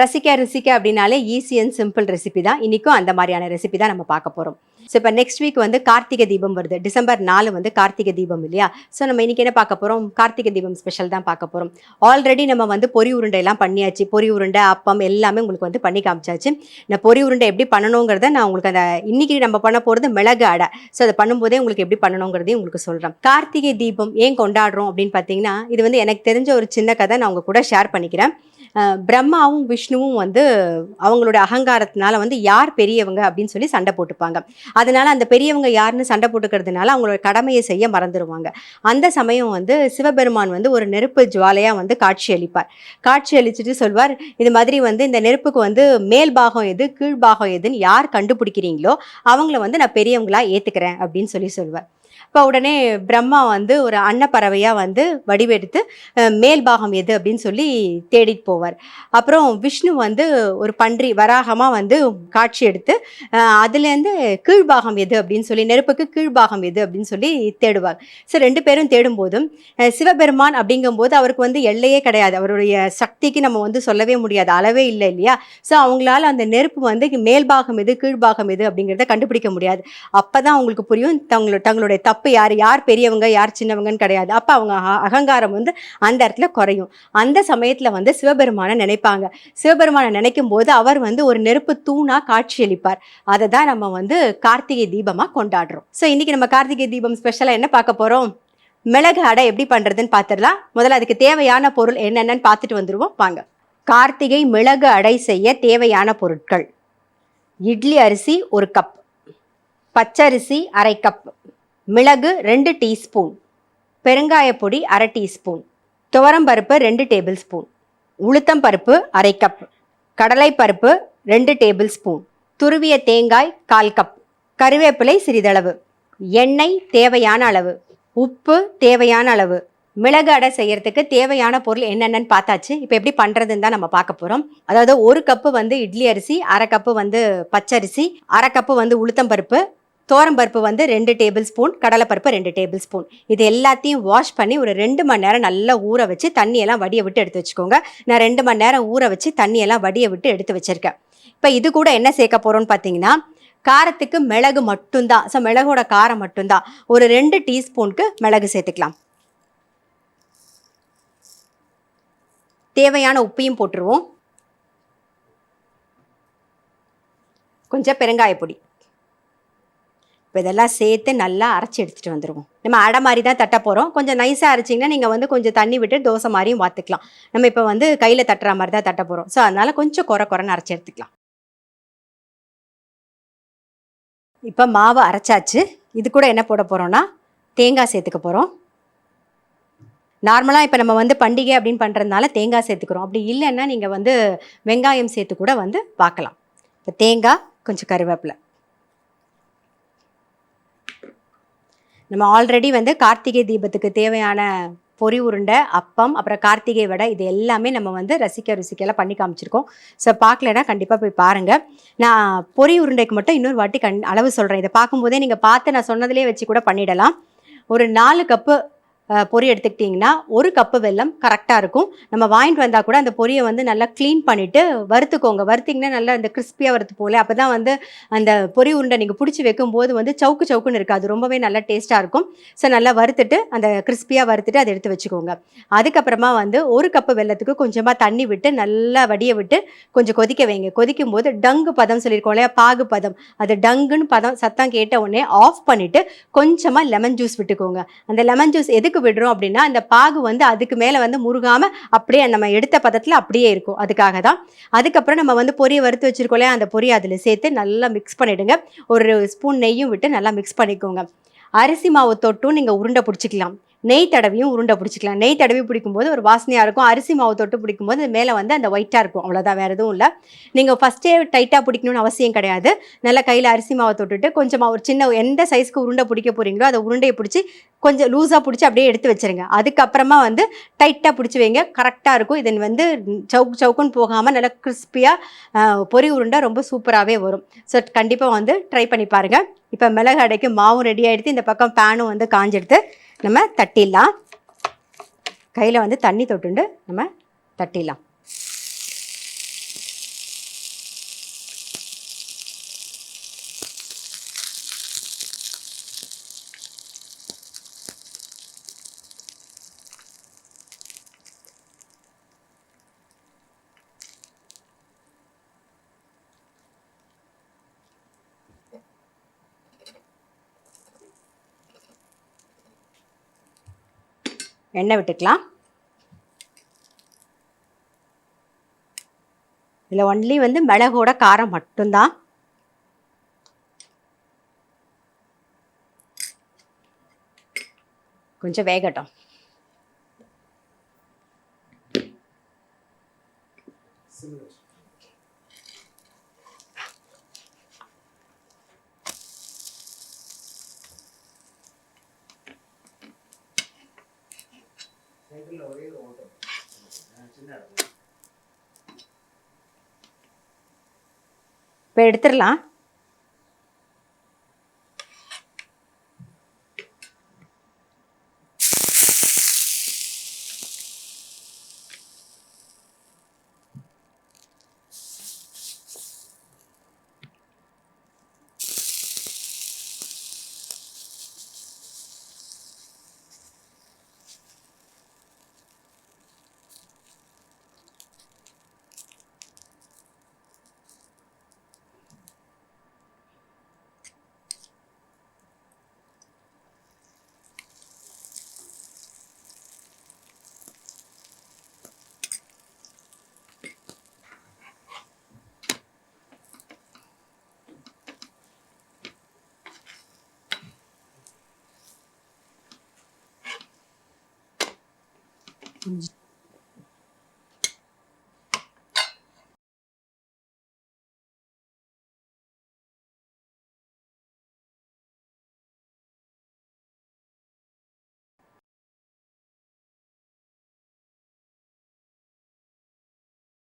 ரசிக்க ரசிக்க அப்படின்னாலே ஈஸி அண்ட் சிம்பிள் ரெசிபி தான். இன்றைக்கும் அந்த மாதிரியான ரெசிபி தான் நம்ம பார்க்க போகிறோம் ஸோ இப்போ நெக்ஸ்ட் வீக் வந்து கார்த்திகை தீபம் வருது. டிசம்பர் நாலு வந்து கார்த்திகை தீபம் இல்லையா? ஸோ நம்ம இன்னைக்கு என்ன பார்க்க போகிறோம் கார்த்திகை தீபம் ஸ்பெஷல் தான் பார்க்க போகிறோம் ஆல்ரெடி நம்ம வந்து பொரி உருண்டை எல்லாம் பண்ணியாச்சு. பொரி உருண்டை அப்பம் எல்லாமே உங்களுக்கு வந்து பண்ணி காமிச்சாச்சு. இந்த பொரி உருண்டை எப்படி பண்ணணுங்கிறத நான் உங்களுக்கு அந்த இன்னைக்கு நம்ம பண்ண போகிறது மிளகு அடை. ஸோ அதை பண்ணும்போதே உங்களுக்கு எப்படி பண்ணணுங்கிறதையும் உங்களுக்கு சொல்கிறேன் கார்த்திகை தீபம் ஏன் கொண்டாடுறோம் அப்படின்னு பார்த்தீங்கன்னா இது வந்து எனக்கு தெரிஞ்ச ஒரு சின்ன கதை நான் உங்கள் கூட ஷேர் பண்ணிக்கிறேன். பிரம்மாவும் விஷ்ணுவும் வந்து அவங்களோட அகங்காரத்தினால வந்து யார் பெரியவங்க அப்படின்னு சொல்லி சண்டை போட்டுப்பாங்க. அதனால அந்த பெரியவங்க யாருன்னு சண்டை போட்டுக்கிறதுனால அவங்களோட கடமையை செய்ய மறந்துடுவாங்க அந்த சமயம் வந்து சிவபெருமான் வந்து ஒரு நெருப்பு ஜுவாலையாக வந்து காட்சி அளிப்பார். காட்சி அளிச்சுட்டு சொல்வார் இது மாதிரி வந்து இந்த நெருப்புக்கு வந்து மேல் பாகம் எது கீழ் பாகம் எதுன்னு யார் கண்டுபிடிக்கிறீங்களோ அவங்கள வந்து நான் பெரியவங்களா ஏத்துக்கிறேன் அப்படின்னு சொல்லி சொல்வார். இப்போ உடனே பிரம்மா வந்து ஒரு அன்னப்பறவையாக வந்து வடிவெடுத்து மேல்பாகம் மேல் பாகம் எது அப்படின்னு சொல்லி தேடிட்டு போவார். அப்புறம் விஷ்ணு வந்து ஒரு பன்றி வராகமாக வந்து காட்சி எடுத்து அதுலேருந்து கீழ்பாகம் எது அப்படின்னு சொல்லி நெருப்புக்கு கீழ்பாகம் எது அப்படின்னு சொல்லி தேடுவார். ஸோ ரெண்டு பேரும் தேடும்போதும் சிவபெருமான் அப்படிங்கும்போது அவருக்கு வந்து எல்லையே கிடையாது. அவருடைய சக்திக்கு நம்ம வந்து சொல்லவே முடியாது. அளவே இல்லை இல்லையா? ஸோ அவங்களால அந்த நெருப்பு வந்து மேல்பாகம் எது கீழ்பாகம் எது அப்படிங்கிறத கண்டுபிடிக்க முடியாது. அப்போ தான் அவங்களுக்கு புரியும் தங்களோட தங்களுடைய தப்பு யார்? யார் பெரியவங்க? யார் சின்னவங்கன்னு கிடையாது. அப்போ அவங்க அகங்காரம் வந்து அந்த இடத்துல குறையும். அந்த சமயத்தில் வந்து சிவபெருமானை நினைப்பாங்க. சிவபெருமானை நினைக்கும் போது அவர் வந்து ஒரு நெருப்பு தூணாக காட்சியளிப்பார். அதை தான் நம்ம வந்து கார்த்திகை தீபமாக கொண்டாடுறோம். ஸோ இன்றைக்கி நம்ம கார்த்திகை தீபம் ஸ்பெஷலாக என்ன பார்க்க போகிறோம் மிளகு அடை எப்படி பண்ணுறதுன்னு பார்த்துடலாம். முதல்ல அதுக்கு தேவையான பொருள் என்னென்னன்னு பார்த்துட்டு வந்துடுவோம் வாங்க. கார்த்திகை மிளகு அடை செய்ய தேவையான பொருட்கள். இட்லி அரிசி ஒரு கப். பச்சரிசி அரை கப். மிளகு ரெண்டு டீஸ்பூன். பெருங்காயப்பொடி அரை டீஸ்பூன். துவரம்பருப்பு ரெண்டு டேபிள் ஸ்பூன் உளுத்தம் பருப்பு அரை கப் கடலைப்பருப்பு ரெண்டு டேபிள் ஸ்பூன் துருவிய தேங்காய் கால் கப் கருவேப்பிலை சிறிதளவு. எண்ணெய் தேவையான அளவு. உப்பு தேவையான அளவு. மிளகு அடை செய்யறதுக்கு தேவையான பொருள் என்னென்னன்னு பார்த்தாச்சு. இப்போ எப்படி பண்ணுறதுன்னு தான் நம்ம பார்க்க போகிறோம் அதாவது ஒரு கப்பு வந்து இட்லி அரிசி அரை கப்பு வந்து பச்சரிசி அரை கப்பு வந்து உளுத்தம் தோரம்பருப்பு பருப்பு வந்து ரெண்டு டேபிள் ஸ்பூன் கடலைப்பருப்பு ரெண்டு டேபிள் ஸ்பூன். இது எல்லாத்தையும் வாஷ் பண்ணி ஒரு ரெண்டு மணி நேரம் நல்லா ஊற வச்சு தண்ணியெல்லாம் வடியை விட்டு எடுத்து வச்சுக்கோங்க. நான் ரெண்டு மணி நேரம் ஊற வச்சு தண்ணியெல்லாம் வடியை விட்டு எடுத்து வச்சுருக்கேன். இப்போ இது கூட என்ன சேர்க்க போகிறோம்னு பார்த்தீங்கன்னா காரத்துக்கு மிளகு மட்டும்தான். ஸோ மிளகோட காரம் மட்டும்தான். ஒரு ரெண்டு டீஸ்பூனுக்கு மிளகு சேர்த்துக்கலாம். தேவையான உப்பையும் போட்டுருவோம். கொஞ்சம் பெருங்காயப்பொடி. இப்போ இதெல்லாம் சேர்த்து நல்லா அரைச்சி எடுத்துகிட்டு வந்துடுவோம் நம்ம அடை மாதிரி தான் தட்ட போகிறோம் கொஞ்சம் நைஸாக அரைச்சிங்கன்னா நீங்கள் வந்து கொஞ்சம் தண்ணி விட்டு தோசை மாதிரியும் வாத்துக்கலாம். நம்ம இப்போ வந்து கையில் தட்டுற மாதிரி தான் தட்ட போகிறோம் ஸோ அதனால் கொஞ்சம் குறை குறைன்னு அரைச்சி எடுத்துக்கலாம். இப்போ மாவு அரைச்சாச்சு. இது கூட என்ன போட போகிறோன்னா தேங்காய் சேர்த்துக்க போகிறோம் நார்மலாக இப்போ நம்ம வந்து பண்டிகை அப்படின்னு பண்ணுறதுனால தேங்காய் சேர்த்துக்கிறோம். அப்படி இல்லைன்னா நீங்கள் வந்து வெங்காயம் சேர்த்து கூட வந்து பார்க்கலாம் இப்போ தேங்காய் கொஞ்சம் கருவேப்பிலை. நம்ம ஆல்ரெடி வந்து கார்த்திகை தீபத்துக்கு தேவையான பொரி உருண்டை அப்பம் அப்புறம் கார்த்திகை வடை இது எல்லாமே நம்ம வந்து ரசிக்க ருசிக்கெல்லாம் பண்ணி காமிச்சிருக்கோம். ஸோ பார்க்கலன்னா கண்டிப்பாக போய் பாருங்கள் நான் பொரி உருண்டைக்கு மட்டும் இன்னொரு வாட்டி கண் அளவு சொல்கிறேன் இதை பார்க்கும்போதே நீங்கள் பார்த்து நான் சொன்னதிலே வச்சு கூட பண்ணிடலாம். ஒரு நாலு கப்பு பொறி எடுத்துக்கிட்டிங்கன்னா ஒரு கப்பு வெல்லம் கரெக்டாக இருக்கும். நம்ம வாங்கிட்டு வந்தால் கூட அந்த பொரியை வந்து நல்லா க்ளீன் பண்ணிவிட்டு வறுத்துக்கோங்க. வறுத்திங்கன்னா நல்லா அந்த கிறிஸ்பியாக வறுத்து போல அப்போ தான் வந்து அந்த பொரி உருண்டை நீங்கள் பிடிச்சி வைக்கும்போது வந்து சவுக்கு சவுக்குன்னு இருக்காது. ரொம்பவே நல்லா டேஸ்ட்டாக இருக்கும். ஸோ நல்லா வறுத்துட்டு அந்த கிறிஸ்பியாக வறுத்துட்டு அதை எடுத்து வச்சுக்கோங்க. அதுக்கப்புறமா வந்து ஒரு கப்பு வெல்லத்துக்கு கொஞ்சமாக தண்ணி விட்டு நல்லா வடிய விட்டு கொஞ்சம் கொதிக்க வைங்க. கொதிக்கும் போது டங்கு பதம் சொல்லியிருக்கோம் இல்லையா? பாகு பதம். அது டங்குன்னு பதம் சத்தம் கேட்ட உடனே ஆஃப் பண்ணிவிட்டு கொஞ்சமாக லெமன் ஜூஸ் விட்டுக்கோங்க. அந்த லெமன் ஜூஸ் எதுக்கு விடுறோம் அப்படின்னா அந்த பாகு வந்து அதுக்கு மேலே வந்து முருகாமல் அப்படியே நம்ம எடுத்த பதத்தில் அப்படியே இருக்கும். அதுக்காக தான் அதுக்கப்புறம் நம்ம வந்து பொரியை வறுத்து வச்சிருக்கோம் இல்லையா? அந்த பொரியை அதில் சேர்த்து நல்லா மிக்ஸ் பண்ணிவிடுங்க ஒரு ஸ்பூன் நெய்யும் விட்டு நல்லா மிக்ஸ் பண்ணிக்கோங்க. அரிசி மாவு தொட்டும் நீங்கள் உருண்டை பிடிச்சிக்கலாம். நெய் தடவியும் உருண்டை பிடிச்சிக்கலாம். நெய் தடவி பிடிக்கும்போது ஒரு வாசனையாக இருக்கும். அரிசி மாவு தொட்டு பிடிக்கும்போது அது மேலே வந்து அந்த ஒயிட்டாக இருக்கும். அவ்வளோதான் வேறு எதுவும் இல்லை. நீங்கள் ஃபஸ்ட்டே டைட்டாக பிடிக்கணும்னு அவசியம் கிடையாது. நல்லா கையில் அரிசி மாவை தொட்டுட்டு கொஞ்சமாக ஒரு சின்ன எந்த சைஸ்க்கு உருண்டை பிடிக்க போகிறீங்களோ அதை உருண்டையை பிடிச்சி கொஞ்சம் லூஸாக பிடிச்சி அப்படியே எடுத்து வச்சிருங்க. அதுக்கப்புறமா வந்து டைட்டாக பிடிச்சி வைங்க. கரெக்டாக இருக்கும். இதன் வந்து சவுக்கு சவுக்குன்னு போகாமல் நல்லா கிறிஸ்பியாக பொரி உருண்டை ரொம்ப சூப்பராகவே வரும். ஸோ கண்டிப்பாக வந்து ட்ரை பண்ணி பாருங்கள் இப்போ மிளகு அடைக்கு மாவும் ரெடி ஆகிடுத்து இந்த பக்கம் பேனும் வந்து காஞ்செடுத்து. நம்ம தட்டிடலாம். கையில் வந்து தண்ணி தொட்டுண்டு நம்ம தட்டிடலாம். எண்ணெய் விட்டுக்கலாம். இதில் ஒன்லி வந்து மிளகோட காரம் மட்டும்தான். கொஞ்சம் வேகட்டும். இப்போ எடுத்துடலாம். கொஞ்சம்